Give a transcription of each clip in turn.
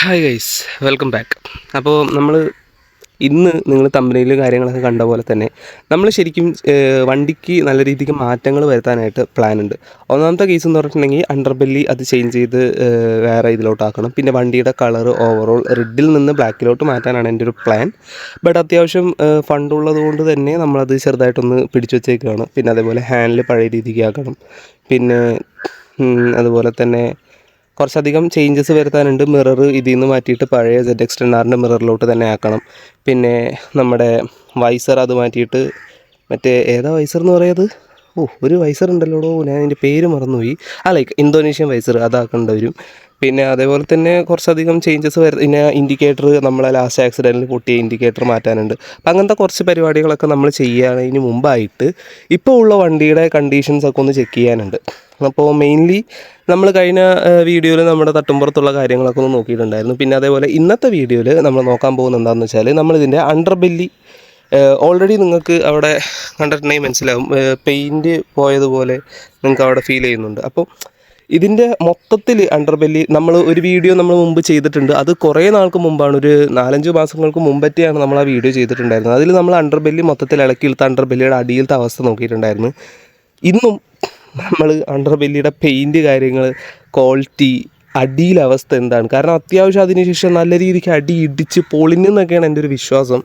Hi guys welcome back അപ്പോൾ നമ്മൾ ഇന്ന് നിങ്ങൾ തമ്പനിയിൽ കാര്യങ്ങളൊക്കെ കണ്ട പോലെ തന്നെ നമ്മൾ ശരിക്കും വണ്ടിക്ക് നല്ല രീതിക്ക് മാറ്റങ്ങൾ വരുത്താനായിട്ട് പ്ലാൻ ഉണ്ട്. ഒന്നാമത്തെ കേസ് എന്ന് പറഞ്ഞിട്ടുണ്ടെങ്കിൽ അണ്ടർബെല്ലി അത് ചേഞ്ച് ചെയ്ത് വേറെ ഇതിലോട്ടാക്കണം. പിന്നെ വണ്ടിയുടെ കളർ ഓവറോൾ റെഡിൽ നിന്ന് ബ്ലാക്കിലോട്ട് മാറ്റാനാണ് എന്റെ ഒരു പ്ലാൻ ബട്ട് അത്യാവശ്യം ഫണ്ട് ഉള്ളത് കൊണ്ട് തന്നെ നമ്മളത് ചെറുതായിട്ടൊന്ന് പിടിച്ചു വെച്ചേക്കുകയാണ് പിന്നെ അതേപോലെ ഹാൻഡിൽ പഴയ രീതിക്ക് ആക്കണം. പിന്നെ അതുപോലെ തന്നെ കുറച്ചധികം ചേഞ്ചസ് വരുത്താനുണ്ട്. മിറർ ഇതിൽ നിന്ന് മാറ്റിയിട്ട് പഴയ സെഡ് എക്സ് ടെൻ ആറിന്റെ മിററിലോട്ട് തന്നെ ആക്കണം. പിന്നെ നമ്മുടെ വൈസർ അത് മാറ്റിയിട്ട് മറ്റേ ഏതാ വൈസർ എന്ന് പറയുന്നത്? ഓ ഒരു വൈസർ ഉണ്ടല്ലോ ഞാൻ അതിന്റെ പേര് മറന്നുപോയി. ആ ലൈക്ക് ഇന്തോനേഷ്യൻ വൈസർ അതാക്കേണ്ടി വരും. പിന്നെ അതേപോലെ തന്നെ കുറച്ചധികം ചേഞ്ചസ് വര പിന്നെ ഇൻഡിക്കേറ്റർ നമ്മളെ ലാസ്റ്റ് ആക്സിഡന്റിൽ പൊട്ടിയ ഇൻഡിക്കേറ്റർ മാറ്റാനുണ്ട്. അപ്പം അങ്ങനത്തെ കുറച്ച് പരിപാടികളൊക്കെ നമ്മൾ ചെയ്യുകയാണെങ്കിൽ മുമ്പായിട്ട് ഇപ്പോൾ ഉള്ള വണ്ടിയുടെ കണ്ടീഷൻസൊക്കെ ഒന്ന് ചെക്ക് ചെയ്യാനുണ്ട്. അപ്പോൾ മെയിൻലി നമ്മൾ കഴിഞ്ഞ വീഡിയോയിൽ നമ്മുടെ തട്ടുമ്പുറത്തുള്ള കാര്യങ്ങളൊക്കെ ഒന്ന് നോക്കിയിട്ടുണ്ടായിരുന്നു. പിന്നെ അതേപോലെ ഇന്നത്തെ വീഡിയോയിൽ നമ്മൾ നോക്കാൻ പോകുന്ന എന്താണെന്ന് വെച്ചാൽ നമ്മളിതിന്റെ അണ്ടർ ബെല്ലി ഓൾറെഡി നിങ്ങൾക്ക് അവിടെ കണ്ടിട്ടുണ്ടെങ്കിൽ മനസ്സിലാവും. പെയിന്റ് പോയതുപോലെ നിങ്ങൾക്ക് അവിടെ ഫീൽ ചെയ്യുന്നുണ്ട്. അപ്പോൾ ഇതിന്റെ മൊത്തത്തിൽ അണ്ടർബെല്ലി നമ്മൾ ഒരു വീഡിയോ നമ്മൾ മുമ്പ് ചെയ്തിട്ടുണ്ട്. അത് കുറേ നാൾക്ക് മുമ്പാണ്. ഒരു നാലഞ്ച് മാസങ്ങൾക്ക് മുമ്പറ്റെയാണ് നമ്മൾ ആ വീഡിയോ ചെയ്തിട്ടുണ്ടായിരുന്നത് അതിൽ നമ്മൾ അണ്ടർബെല്ലി മൊത്തത്തിൽ ഇളക്കിയിലത്തെ അണ്ടർബെല്ലിയുടെ അടിയിലത്തെ അവസ്ഥ നോക്കിയിട്ടുണ്ടായിരുന്നു. ഇന്നും നമ്മൾ അണ്ടർബെല്ലിയുടെ പെയിന്റ് കാര്യങ്ങൾ ക്വാളിറ്റി അടിയിലെ അവസ്ഥ എന്താണ്? കാരണം അത്യാവശ്യം അതിനുശേഷം നല്ല രീതിക്ക് അടി ഇടിച്ച് പൊളിഞ്ഞെന്നൊക്കെയാണ് എന്റെ ഒരു വിശ്വാസം.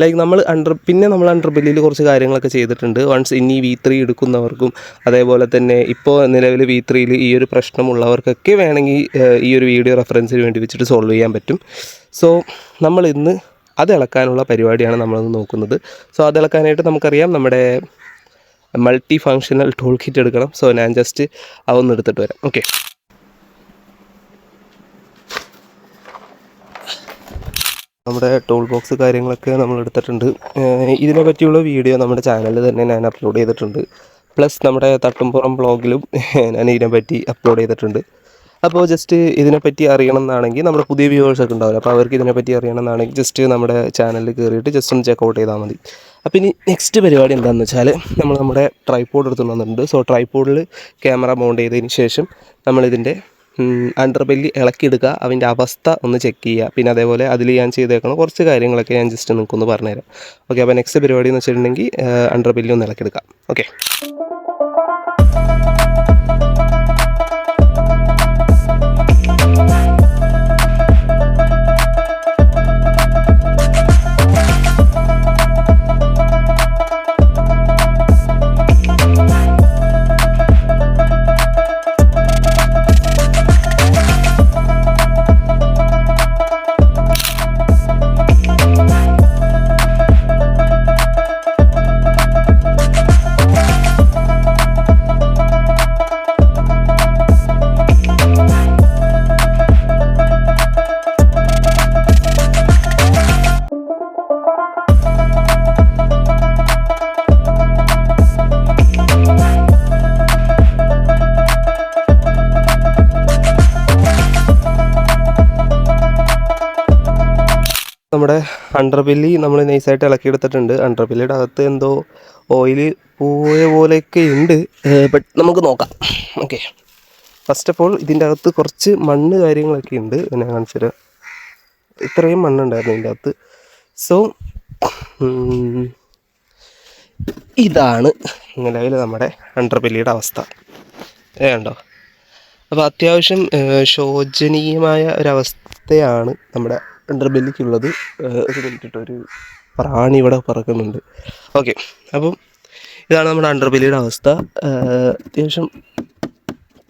ലൈക്ക് നമ്മൾ അണ്ടർ പിന്നെ നമ്മൾ അണ്ടർബെല്ലിയിൽ കുറച്ച് കാര്യങ്ങളൊക്കെ ചെയ്തിട്ടുണ്ട്. വൺസ് ഇനി വി ത്രീ എടുക്കുന്നവർക്കും അതേപോലെ തന്നെ ഇപ്പോൾ നിലവിൽ വി ത്രീയിൽ ഈ ഒരു പ്രശ്നമുള്ളവർക്കൊക്കെ വേണമെങ്കിൽ ഈ ഒരു വീഡിയോ റെഫറൻസിന് വേണ്ടി വെച്ചിട്ട് സോൾവ് ചെയ്യാൻ പറ്റും. സോ നമ്മൾ ഇന്ന് അത് ഇളക്കാനുള്ള പരിപാടിയാണ് നമ്മളത് നോക്കുന്നത്. സോ അത് ഇളക്കാനായിട്ട് നമുക്കറിയാം നമ്മുടെ മൾട്ടി ഫങ്ഷണൽ ടൂൾ കിറ്റ് എടുക്കണം. സോ ഞാൻ ജസ്റ്റ് അതൊന്ന് എടുത്തിട്ട് വരാം. ഓക്കെ നമ്മുടെ ടൂൾ ബോക്സ് കാര്യങ്ങളൊക്കെ നമ്മൾ എടുത്തിട്ടുണ്ട്. ഇതിനെ പറ്റിയുള്ള വീഡിയോ നമ്മുടെ ചാനലിൽ തന്നെ ഞാൻ അപ്ലോഡ് ചെയ്തിട്ടുണ്ട്. പ്ലസ് നമ്മുടെ തട്ടുംപുറം ബ്ലോഗിലും ഞാൻ ഇതിനെപ്പറ്റി അപ്ലോഡ് ചെയ്തിട്ടുണ്ട്. അപ്പോൾ ജസ്റ്റ് ഇതിനെപ്പറ്റി അറിയണം എന്നാണെങ്കിൽ നമ്മുടെ പുതിയ വ്യൂവേഴ്സ് ഒക്കെ ഉണ്ടാവില്ല? അപ്പോൾ അവർക്ക് ഇതിനെപ്പറ്റി അറിയണം എന്നാണെങ്കിൽ ജസ്റ്റ് നമ്മുടെ ചാനലിൽ കയറിയിട്ട് ജസ്റ്റ് ഒന്ന് ചെക്ക് ഔട്ട് ചെയ്താൽ മതി. അപ്പോൾ ഇനി നെക്സ്റ്റ് പരിപാടി എന്താണെന്ന് വെച്ചാൽ നമ്മൾ നമ്മുടെ ട്രൈപോഡ് എടുത്തു വന്നിട്ടുണ്ട്. സോ ട്രൈപോഡിൽ ക്യാമറ മൗണ്ട് ചെയ്തതിന് ശേഷം നമ്മളിതിന്റെ അണ്ടർബെല്ലി ഇളക്കിയെടുക്കുക അതിന്റെ അവസ്ഥ ഒന്ന് ചെക്ക് ചെയ്യുക. പിന്നെ അതേപോലെ അതിൽ ഞാൻ ചെയ്തേക്കണം കുറച്ച് കാര്യങ്ങളൊക്കെ ഞാൻ ജസ്റ്റ് നിങ്ങൾക്കൊന്ന് പറഞ്ഞുതരാം. ഓക്കെ അപ്പോൾ നെക്സ്റ്റ് പരിപാടി എന്ന് വെച്ചിട്ടുണ്ടെങ്കിൽ അണ്ടർബെല്ലി ഒന്ന് ഇളക്കിയെടുക്കാം ഓക്കെ നമ്മുടെ അണ്ടർബില്ലി നമ്മൾ നൈസായിട്ട് ഇളക്കിയെടുത്തിട്ടുണ്ട്. അണ്ടർബില്ലിയുടെ അകത്ത് എന്തോ ഓയിൽ പോയ പോലെയൊക്കെ ഉണ്ട്. ബട്ട് നമുക്ക് നോക്കാം. ഓക്കെ ഫസ്റ്റ് ഓഫ് ഓൾ ഇതിന്റെ അകത്ത് കുറച്ച് മണ്ണ് കാര്യങ്ങളൊക്കെ ഉണ്ട്. ഞാൻ കാണിച്ചു തരാം. ഇത്രയും മണ്ണുണ്ടായിരുന്നു ഇതിന്റെ അകത്ത്. സോ ഇതാണ് നിലവിൽ നമ്മുടെ അണ്ടർബില്ലിയുടെ അവസ്ഥ. ഏണ്ടോ അപ്പോൾ അത്യാവശ്യം ശോചനീയമായ ഒരവസ്ഥയാണ് നമ്മുടെ അണ്ടർബെല്ലിക്കുള്ളത് ഒരു മിനിറ്റ് ഒരു പ്രാണി ഇവിടെ പറക്കുന്നുണ്ട്. ഓക്കെ അപ്പം ഇതാണ് നമ്മുടെ അണ്ടർബെല്ലിയുടെ അവസ്ഥ. അത്യാവശ്യം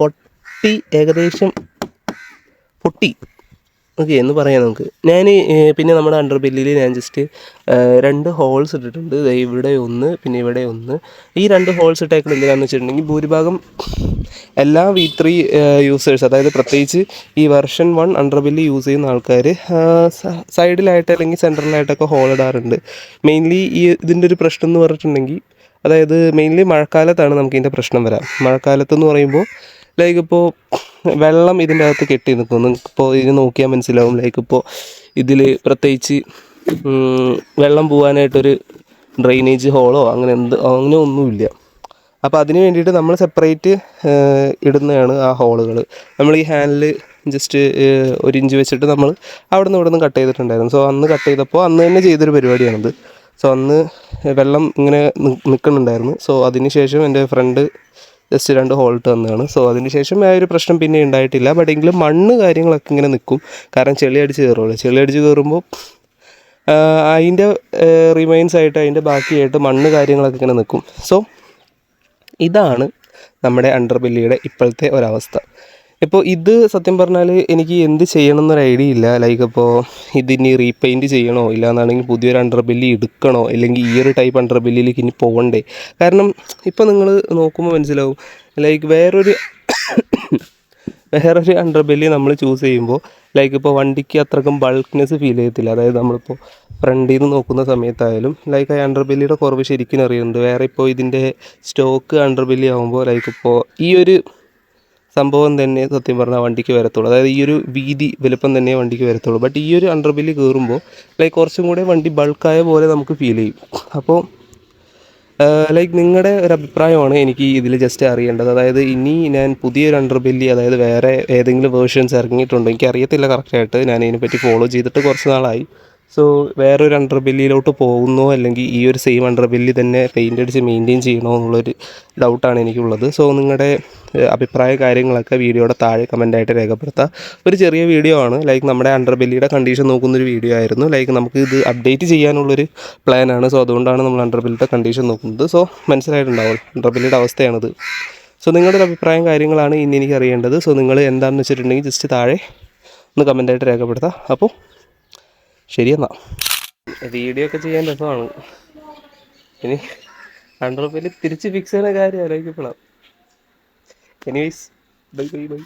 പൊട്ടി ഏകദേശം പൊട്ടി ഓക്കെ എന്ന് പറയാം നമുക്ക്. ഞാൻ പിന്നെ നമ്മുടെ അണ്ടർ ബില്ലിൽ ഞാൻ ജസ്റ്റ് രണ്ട് ഹോൾസ് ഇട്ടിട്ടുണ്ട്. ഇവിടെ ഒന്ന് പിന്നെ ഇവിടെ ഒന്ന്. ഈ രണ്ട് ഹോൾസ് ഇട്ടേക്കുന്നത് എന്തിനാന്ന് വെച്ചിട്ടുണ്ടെങ്കിൽ ഭൂരിഭാഗം എല്ലാ വി ത്രീ യൂസേഴ്സ് അതായത് പ്രത്യേകിച്ച് ഈ version one under bill use ചെയ്യുന്ന ആൾക്കാർ സൈഡിലായിട്ട് അല്ലെങ്കിൽ സെന്ററിലായിട്ടൊക്കെ ഹോൾ ഇടാറുണ്ട്. മെയിൻലി ഈ ഇതിന്റെ ഒരു പ്രശ്നം എന്ന് പറഞ്ഞിട്ടുണ്ടെങ്കിൽ അതായത് മെയിൻലി മഴക്കാലത്താണ് നമുക്ക് ഇതിന്റെ പ്രശ്നം വരാം. മഴക്കാലത്ത് എന്ന് പറയുമ്പോൾ ലൈക്ക് ഇപ്പോൾ വെള്ളം ഇതിന്റെ അകത്ത് കെട്ടി നിൽക്കും ഇപ്പോൾ ഇതിന് നോക്കിയാൽ മനസ്സിലാവും. ലൈക്ക് ഇപ്പോൾ ഇതിൽ പ്രത്യേകിച്ച് വെള്ളം പോകാനായിട്ടൊരു ഡ്രെയിനേജ് ഹോളോ അങ്ങനെ എന്ത് അങ്ങനെ ഒന്നുമില്ല. അപ്പോൾ അതിന് വേണ്ടിയിട്ട് നമ്മൾ സെപ്പറേറ്റ് ഇടുന്നതാണ് ആ ഹോളുകൾ നമ്മൾ ഈ ഹാൻഡിൽ ജസ്റ്റ് ഒരു ഇഞ്ച് വെച്ചിട്ട് നമ്മൾ അവിടെ നിന്ന് ഇവിടെ നിന്ന് കട്ട് ചെയ്തിട്ടുണ്ടായിരുന്നു. സോ അന്ന് കട്ട് ചെയ്തപ്പോൾ അന്ന് തന്നെ ചെയ്തൊരു പരിപാടിയാണിത്. സോ അന്ന് വെള്ളം ഇങ്ങനെ നിൽക്കുന്നുണ്ടായിരുന്നു സോ അതിന് ശേഷം എന്റെ ഫ്രണ്ട് ജസ്റ്റ് രണ്ട് ഹോൾട്ട് വന്നതാണ് സോ അതിന് ശേഷം ആ ഒരു പ്രശ്നം പിന്നെ ഉണ്ടായിട്ടില്ല. ബട്ട് എങ്കിലും മണ്ണ് കാര്യങ്ങളൊക്കെ ഇങ്ങനെ നിൽക്കും. കാരണം ചെളി അടിച്ച് കയറുള്ളൂ ചെളി അടിച്ച് കയറുമ്പോൾ അതിന്റെ റിമൈൻസ് ആയിട്ട് അതിന്റെ ബാക്കിയായിട്ട് മണ്ണ് കാര്യങ്ങളൊക്കെ ഇങ്ങനെ നിൽക്കും. സോ ഇതാണ് നമ്മുടെ അണ്ടർബെല്ലിയുടെ ഇപ്പോഴത്തെ ഒരവസ്ഥ. ഇപ്പോൾ ഇത് സത്യം പറഞ്ഞാൽ എനിക്ക് എന്ത് ചെയ്യണം എന്നൊരു ഐഡിയ ഇല്ല. ലൈക്ക് ഇപ്പോൾ ഇതിനി റീപെയിന്റ് ചെയ്യണോ? ഇല്ലാന്നാണെങ്കിൽ പുതിയൊരു അണ്ടർബെല്ലി എടുക്കണോ? അല്ലെങ്കിൽ ഈ ഒരു ടൈപ്പ് അണ്ടർബെല്ലിയിലേക്ക് ഇനി പോകണ്ടേ? കാരണം ഇപ്പോൾ നിങ്ങൾ നോക്കുമ്പോൾ മനസ്സിലാവും. ലൈക്ക് വേറൊരു വേറൊരു അണ്ടർബെല്ലി നമ്മൾ ചൂസ് ചെയ്യുമ്പോൾ ലൈക്ക് ഇപ്പോൾ വണ്ടിക്ക് അത്രക്കും ബൾക്ക്നെസ് ഫീൽ ചെയ്യത്തില്ല. അതായത് നമ്മളിപ്പോൾ ഫ്രണ്ടിൽ നിന്ന് നോക്കുന്ന സമയത്തായാലും ലൈക്ക് ആ അണ്ടർബെല്ലിയുടെ കുറവ് ശരിക്കും അറിയുന്നുണ്ട്. വേറെ ഇപ്പോൾ ഇതിന്റെ സ്റ്റോക്ക് അണ്ടർബെല്ലി ആകുമ്പോൾ ലൈക്ക് ഇപ്പോൾ ഈ ഒരു സംഭവം തന്നെ സത്യം പറഞ്ഞാൽ വണ്ടിക്ക് വരത്തുള്ളൂ. അതായത് ഈ ഒരു വീതി വലുപ്പം തന്നെ വണ്ടിക്ക് വരത്തുള്ളൂ. ബട്ട് ഈ ഒരു അണ്ടർബില്ല് കയറുമ്പോൾ ലൈക്ക് കുറച്ചും കൂടെ വണ്ടി ബൾക്കായ പോലെ നമുക്ക് ഫീൽ ചെയ്യും. അപ്പോൾ ലൈക്ക് നിങ്ങളുടെ ഒരു അഭിപ്രായമാണ് എനിക്ക് ഇതിൽ ജസ്റ്റ് അറിയേണ്ടത്. അതായത് ഇനി ഞാൻ പുതിയൊരു അണ്ടർബെല്ലി അതായത് വേറെ ഏതെങ്കിലും വേർഷൻസ് ഇറങ്ങിയിട്ടുണ്ടോ? എനിക്ക് അറിയത്തില്ല കറക്റ്റായിട്ട് ഞാൻ ഇതിനെപ്പറ്റി ഫോളോ ചെയ്തിട്ട് കുറച്ച് നാളായി. സോ വേറൊരു അണ്ടർബെല്ലിയിലോട്ട് പോകുന്നോ അല്ലെങ്കിൽ ഈ ഒരു സെയിം അണ്ടർബെല്ലി തന്നെ പെയിന്റ് അടിച്ച് മെയിന്റെയിൻ ചെയ്യണോ എന്നുള്ളൊരു ഡൗട്ടാണ് എനിക്കുള്ളത്. സോ നിങ്ങളുടെ അഭിപ്രായ കാര്യങ്ങളൊക്കെ വീഡിയോയുടെ താഴെ കമന്റായിട്ട് രേഖപ്പെടുത്താം. ഒരു ചെറിയ വീഡിയോ ആണ്. ലൈക്ക് നമ്മുടെ അണ്ടർബെല്ലിയുടെ കണ്ടീഷൻ നോക്കുന്നൊരു വീഡിയോ ആയിരുന്നു. ലൈക്ക് നമുക്ക് ഇത് അപ്ഡേറ്റ് ചെയ്യാനുള്ളൊരു പ്ലാനാണ് സോ അതുകൊണ്ടാണ് നമ്മൾ അണ്ടർബെല്ലിയുടെ കണ്ടീഷൻ നോക്കുന്നത്. സോ മനസ്സിലായിട്ടുണ്ടാവും അണ്ടർബെല്ലിയുടെ അവസ്ഥയാണിത്. സോ നിങ്ങളുടെ അഭിപ്രായം കാര്യങ്ങളാണ് ഇനി എനിക്ക് അറിയേണ്ടത്. സോ നിങ്ങൾ എന്താണെന്ന് വെച്ചിട്ടുണ്ടെങ്കിൽ ജസ്റ്റ് താഴെ ഒന്ന് കമന്റായിട്ട് രേഖപ്പെടുത്താം. അപ്പോൾ ശരി എന്നാ വീഡിയോ ഒക്കെ ചെയ്യാൻ രസമാണ്. ഇനി ഹൺഡ്രഡ് അണ്ടർബെല്ലി തിരിച്ച് ഫിക്സ് ചെയ്യുന്ന കാര്യം ആലോചിക്കപ്പെടാം എനിവേസ് ബൈ ബൈ ബൈ